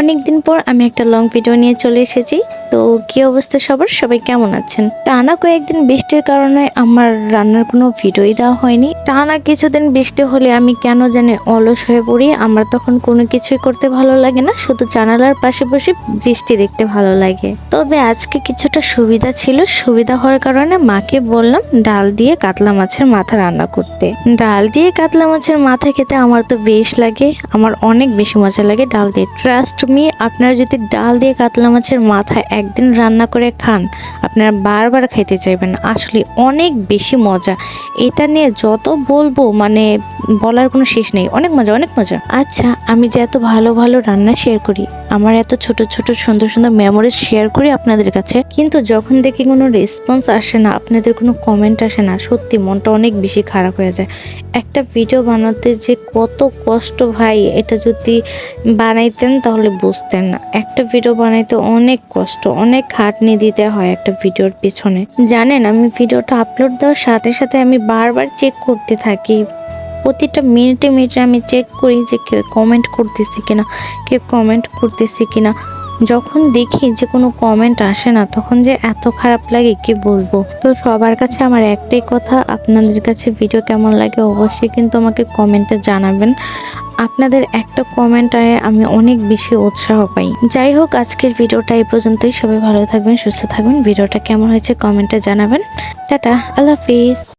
অনেকদিন পর আমি একটা লং ভিডিও নিয়ে চলে এসেছি। তো কি অবস্থা সবার? সবাই কেমন আছেন? টানা কয়েকদিন বৃষ্টির কারণে আমার রান্নার কোনো ভিডিওই দেওয়া হয়নি। টানা কিছুদিন বৃষ্টি হলে আমি কেন জানি অলস হয়ে পড়ি। আমার তখন কোনো কিছুই করতে ভালো লাগে না, শুধু জানালার পাশে বসে বৃষ্টি দেখতে ভালো লাগে। তবে আজকে কিছুটা সুবিধা ছিল। সুবিধা হওয়ার কারণে মাকে বললাম ডাল দিয়ে কাতলা মাছের মাথা রান্না করতে। ডাল দিয়ে কাতলা মাছের মাথা খেতে আমার তো বেশ লাগে। আমার অনেক বেশি মজা লাগে ডাল দিয়ে। ট্রাস্ট মি আপনারা যদি ডাল দিয়ে কাতলা মাছের মাথা একদিন রান্না করে খান, আপনারা বারবার খাইতে চাইবেন। আসলে অনেক বেশি মজা। এটা নিয়ে যত বলব মানে বলার কোনো শেষ নেই। অনেক মজা অনেক মজা। আচ্ছা আমি যে এত ভালো ভালো রান্না শেয়ার করি। আমার এত ছোট ছোট, সুন্দর সুন্দর মেমোরিজ শেয়ার করি আপনাদের কাছে। কিন্তু যখন দেখি কোনো রেসপন্স আসে না, আপনাদের কোনো কমেন্ট আসে না, সত্যি মনটা অনেক বেশি খারাপ হয়ে যায়। একটা ভিডিও বানাতে যে কত কষ্ট ভাই, এটা যদি বানাইতেন তাহলে বুঝতেন না। একটা ভিডিও বানাইতে অনেক কষ্ট, অনেক খাটনি দিতে হয় একটা ভিডিওর পিছনে। জানেন, আমি ভিডিওটা আপলোড দেওয়ার সাথে সাথে আমি বারবার চেক করতে থাকি। প্রতিটা মিনিটে মিনিটে আমি চেক করি যে কেউ কমেন্ট করতেছে কিনা, কেউ কমেন্ট করতেছে কিনা। যখন দেখি যে কোনো কমেন্ট আসে না, তখন যে এত খারাপ লাগে, কি বলব? তো সবার কাছে আমার একটাই কথা, আপনাদের কাছে ভিডিও কেমন লাগে অবশ্যই কিন্তু আমাকে কমেন্টে জানাবেন। আপনাদের একটা কমেন্ট আমি অনেক বেশি উৎসাহ পাই। যাই হোক, আজকের ভিডিওটা এই পর্যন্তই। সবাই ভালো থাকবেন, সুস্থ থাকবেন। ভিডিওটা কেমন হয়েছে কমেন্টে জানাবেন। টাটা, আল্লাহ হাফিজ।